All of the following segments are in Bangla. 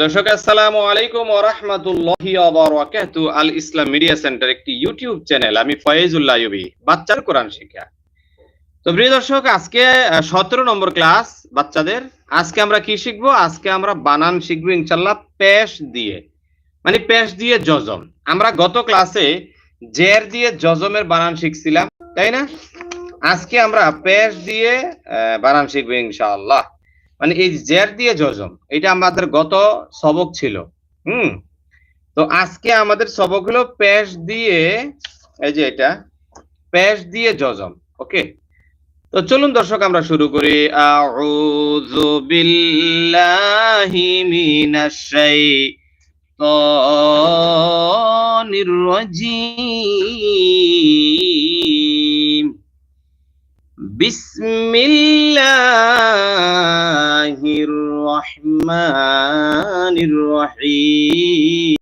দর্শক, আসসালামু আলাইকুম ওয়া রাহমাতুল্লাহি ওয়া আল ইসলাম মিডিয়া সেন্টার একটি ইউটিউব চ্যানেল, আমি বাচ্চার কোরআন শিক্ষা। তো প্রিয় দর্শক, আজকে সতেরো নম্বর ক্লাস বাচ্চাদের। আজকে আমরা কি শিখব? আজকে আমরা বানান শিখব ইনশাল্লাহ পেশ দিয়ে। মানে পেশ দিয়ে জজম আমরা গত ক্লাসে জের দিয়ে জজমের বানান শিখছিলাম, তাই না? আজকে আমরা পেশ দিয়ে বানান শিখব ইনশাআল্লাহ। মানে এই জের দিয়ে যজম, এটা আমাদের গত সবক ছিল, হুম? তো আজকে আমাদের সবক হলো প্যাশ দিয়ে, এই যে এটা প্যাশ দিয়ে যজম, ওকে? তো চলুন দর্শক, আমরা শুরু করি। আউযু বিল্লাহি মিনাশ শাইতানির রাজিম। বিসমিল্লাহ। الرحمن الرحيم.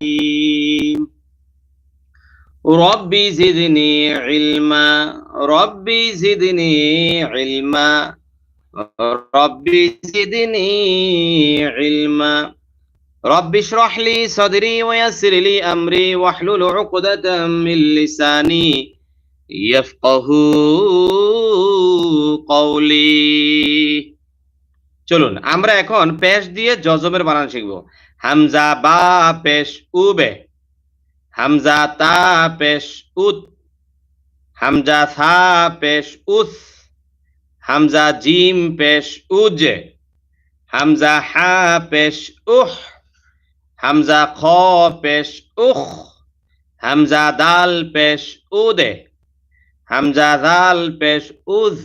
ربي زدني علما ربي زدني علما ربي زدني علما. رب اشرح لي صدري ويسر لي أمري واحلل عقدة من لساني يفقه قولي. চলুন, আমরা এখন পেশ দিয়ে জজমের বানান শিখব। হামজা বা পেশ উবে। হামজা তা পেশ উত। হামজা থা পেশ উস। হামজা জিম পেশ উজ। হামজা হা পেশ উহ। হামজা খ পেশ উখ হামজা দাল পেশ উদে। হামজা দাল পেশ উজ।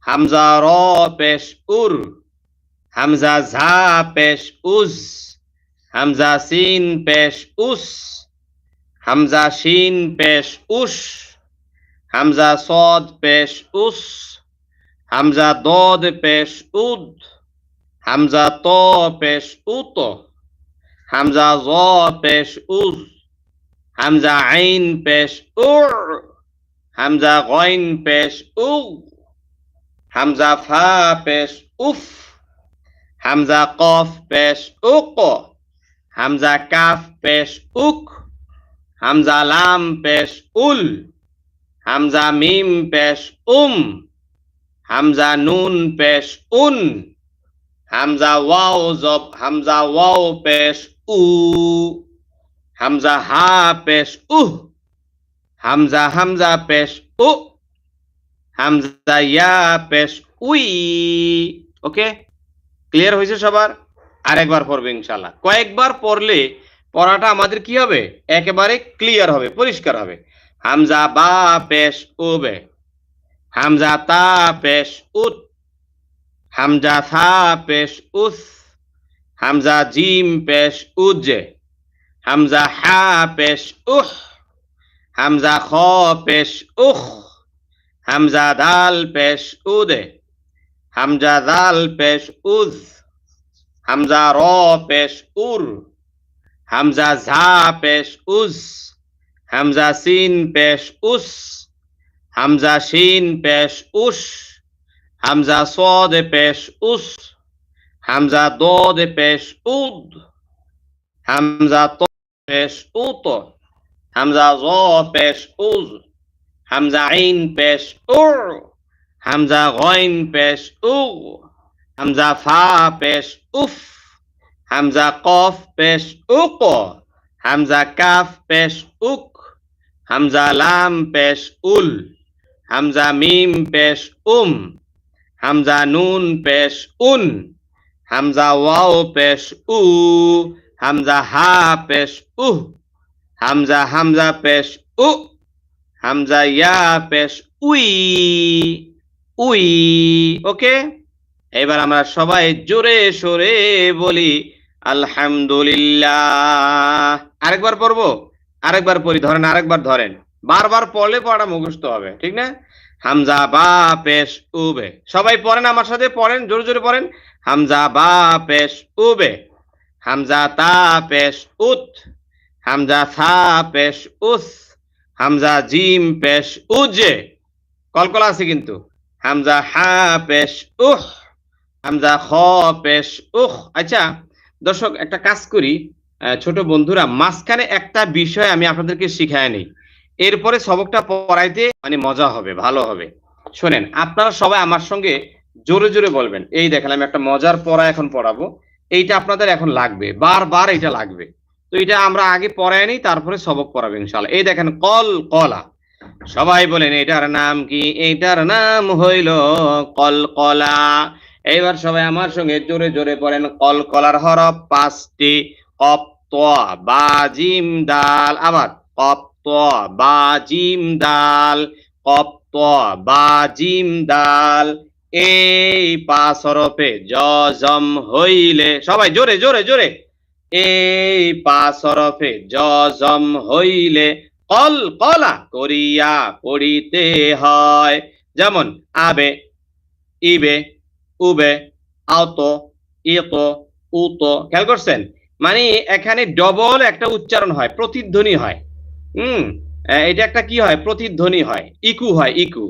হামজা র পেশ উর। হামজা ঝা পেশ উজ হামজা সিন পেশ উস, হামজা শিন পেশ উস, হামজা সদ পেশ উস, হামজা দদ পেশ উদ, হামজা ত পেশ উত, হামজা জ পেশ উজ, হামজা আইন পেশ উর, হামজা গইন পেশ উগ, হামজা ফা পেশ উফ। হামজা কফ পেশ উক হামজা কাফ পেশ উক হামজা লাম পেশ উল হামজা মিম পেশ উম হামজা নুন পেশ উন হামজা ওয়াও জব হামজা ওয়াও পেশ উ হামজা হা পেশ উহ হামজা হামজা পেশ উ হামজা ইয়া পেশ উই ওকে ক্লিয়ার হয়েছে সবার? আরেকবার পড়বে ইনশাল্লাহ কয়েকবার পড়লে পড়াটা আমাদের কি হবে? একেবারে ক্লিয়ার হবে, পরিষ্কার হবে। হামজা বা পেশ উবে। হামজা তা পেশ উত। হামজা থা পেশ উস। হামজা জিম পেশ উজে। হামজা হা পেশ উহ। হামজা খ পেশ উখ হামজা দাল পেশ উদে। হামজা দাল পেশ উজ, হামজা র পেশ উর, হামজা ঝা পেশ উজ, হামজা সিন পেশ উস, হামজা শিন পেশ উস, হামজা সদ পেশ উস, হামজা দদ পেশ উদ, হামজা ত পেশ উত, হামজা জ পেশ উজ, হামজা আইন পেশ উর। হামজা গইন পেশ উগ, হামজা ফা পেশ উফ, হামজা কফ পেশ উক, হামজা কাফ পেশ উক, হামজা লাম পেশ উল, হামজা মিম পেশ উম, হামজা নুন পেশ উন, হামজা ওয়াও পেশ উ, হামজা হা পেশ উহ, হামজা হামজা পেশ উ, হামজা ইয়া পেশ উই। উই, ওকে? এবার আমরা সবাই জোরে সোরে বলি, আলহামদুলিল্লাহ। আরেকবার পড়ব? আরেকবার পড়ি, ধরেন আরেকবার ধরেন। বারবার পড়লে পড়া মুখস্থ হবে, ঠিক না? হামজা বা পেশ উবে। সবাই পড়েন আমার সাথে, পড়েন, জোরে জোরে পড়েন। হামজা বা পেশ উবে। হামজা তা পেশ উত। হামজা থা পেশ উস। হামজা জিম পেশ উজে। কলকলা আছে কিন্তু। হামজা হা পেশ উহ, হামজা খ পেশ উখ আচ্ছা দর্শক, একটা কাজ করি। ছোট বন্ধুরা, মাঝখানে একটা বিষয় আমি আপনাদেরকে শিখায় নিই এরপরে সবকটা পড়াইতে মানে মজা হবে, ভালো হবে। শোনেন, আপনারা সবাই আমার সঙ্গে জোরে জোরে বলবেন। এই দেখেন, আমি একটা মজার পড়া এখন পড়াবো। এইটা আপনাদের এখন লাগবে, বারবার এটা লাগবে। তো এটা আমরা আগে পড়াই নিই তারপরে সবক পড়াবো ইনশাল্লাহ এই দেখেন, কল কলা। সবাই বলেন, এটার নাম কি? এটার নাম হইল কলকলা। এইবার সবাই আমার সঙ্গে জোরে জোরে পড়েন। কলকলার হরফ পাঁচটি, কপ, ত, বা, জিম, দাল। আবার কপ, ত, বা, জিম, দাল। কপ, ত, বা, জিম, দাল। এই পাঁচ হরফে জম হইলে, সবাই জোরে জোরে জোরে। এই পাঁচ হরফে জম হইলে কল কলা করিয়া পড়িতে হয়। যেমন, আবে, ইবে, উবে, আওত, ইত, উত, খেয়াল করছেন? মানে এখানে ডবল একটা উচ্চারণ হয়, প্রতিধ্বনি হয়। হুম এটা একটা কি হয়? প্রতিধ্বনি হয়, ইকু হয়, ইকু।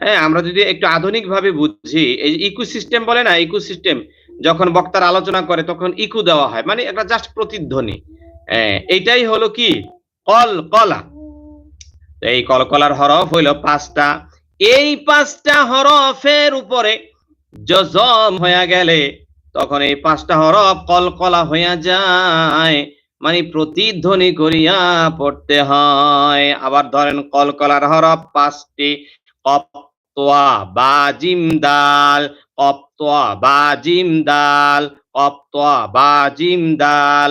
হ্যাঁ আমরা যদি একটু আধুনিক ভাবে বুঝি, এই যে ইকু সিস্টেম বলে না, ইকু সিস্টেম, যখন বক্তার আলোচনা করে, তখন ইকু দেওয়া হয় মানে একটা জাস্ট প্রতিধ্বনি। এইটাই হলো কি? কল কলা। এই কলকলার হরফ হইল পাঁচটা। এই পাঁচটা হরফের উপরে জজম হইয়া গেলে তখন এই পাঁচটা হরফ কলকলা হইয়া যায় মানে প্রতিধ্বনি করিয়া পড়তে হয়। আবার ধরেন কলকলার হরফ পাঁচটি কপ তোয়া বা জিম দাল কপ তোয়া বা জিম দাল কপ তোয়া বা জিম দাল,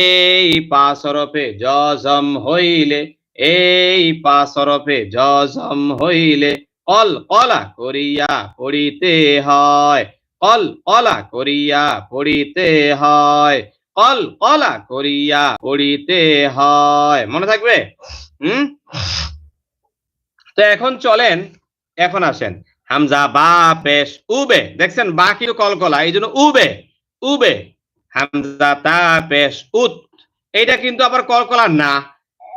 এই পাঁচ হরফে জজম হইলে এই পাঁচ হরফে জজম হইলে কল কলা করিয়া পড়িতে হয়, কল কলা করিয়া পড়িতে হয়, কল কলা করিয়া পড়িতে হয়। মনে থাকবে? হুম? তো এখন চলেন, এখন আসেন। হামজা বা পেশ উবে, দেখছেন? বা কিন্তু কলকলা এই জন্য উবে উবে। হামজা তা পেশ উত, এইটা কিন্তু আবার কলকলা না।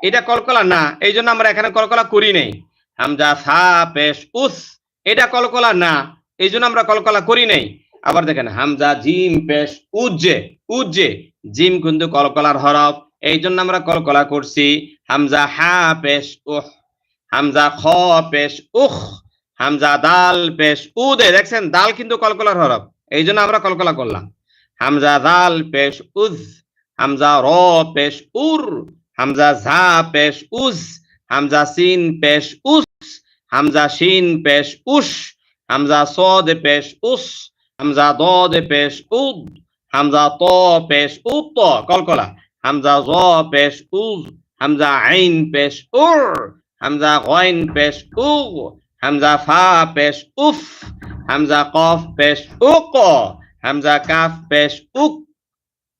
এটা কলকলা? না এই জন্য আমরা এখানে কলকলা করি নেই। হামজা সা, পেশ, উস, এটা কলকলা? না এই জন্য আমরা কলকলা করি নেই। আবার দেখেন, হামজা, জিম, পেশ, উজ্জে উজ্জে, জিম কিন্তু কলকলার হরফ। এই জন্য আমরা কলকলা করছি। হামজা হা, পেশ, উহ, হামজা খ, পেশ উখ হামজা দাল, পেশ, উদে। দেখছেন, দাল কিন্তু কলকলার হরফ। এই জন্য আমরা কলকলা করলাম। হামজা দাল, পেশ, উজ, হামজা র, পেশ, উর হামজা ঝা পেশ উজ হামজা সিন পেশ উস, হামজা শিন পেশ উস, হামজা সদ পেশ উস, হামজা দদ পেশ উদ, হামজা ত পেশ উত, কলকলা, হামজা জ পেশ উজ, হামজা আইন পেশ উর, হামজা গইন পেশ উ হামজা ফা পেশ উফ, হামজা কফ পেশ উক, হামজা কাফ পেশ উক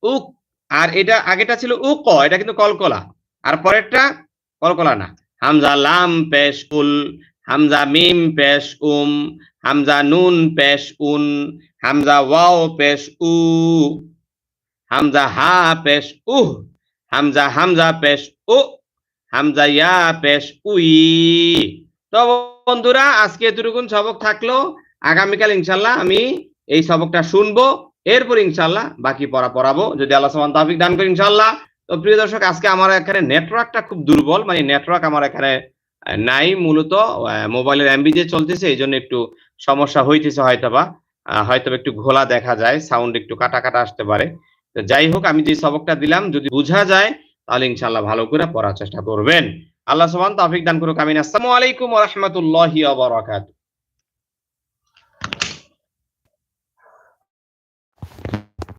উক আর এটা আগেটা ছিল উ ক এটা কিন্তু কলকলা। আর পরেরটা কলকলা না। হামজা লাম পেশ উল, হামজা মিম পেশ উম, হামজা নুন পেশ উন, হামজা ওয়াও পেশ উ, হামজা হা পেশ উহ, হামজা হামজা পেশ উ, হামজা ইয়া পেশ উই। তো বন্ধুরা, আজকে এতটুকুন সবক থাকল। আগামীকাল ইনশাল্লাহ আমি এই সবকটা শুনব। এরপর ইনশাল্লাহ বাকি পড়া পড়াবো। যদি আল্লাহ সামান তাফিক দান করি ইনশাল্লাহ তো প্রিয় দর্শক আজকে আমার এখানে নেটওয়ার্কটা খুব দুর্বল মানে নেটওয়ার্ক আমার এখানে নাই মূলত মোবাইলের এমবি যে চলতেছে এই জন্য একটু সমস্যা হইতেছে হয়তোবা। আহ, হয়তোবা একটু ঘোলা দেখা যায় সাউন্ড একটু কাটা কাটা আসতে পারে। তো যাই হোক আমি যে সবকটা দিলাম যদি বোঝা যায় তাহলে ইনশাল্লাহ ভালো করে পড়ার চেষ্টা করবেন। আল্লাহ সুবহান তাফিক দান করুক আমিন। আসসালামু আলাইকুম রাহমাতুল্লাহি ওয়া বারাকাতুহু।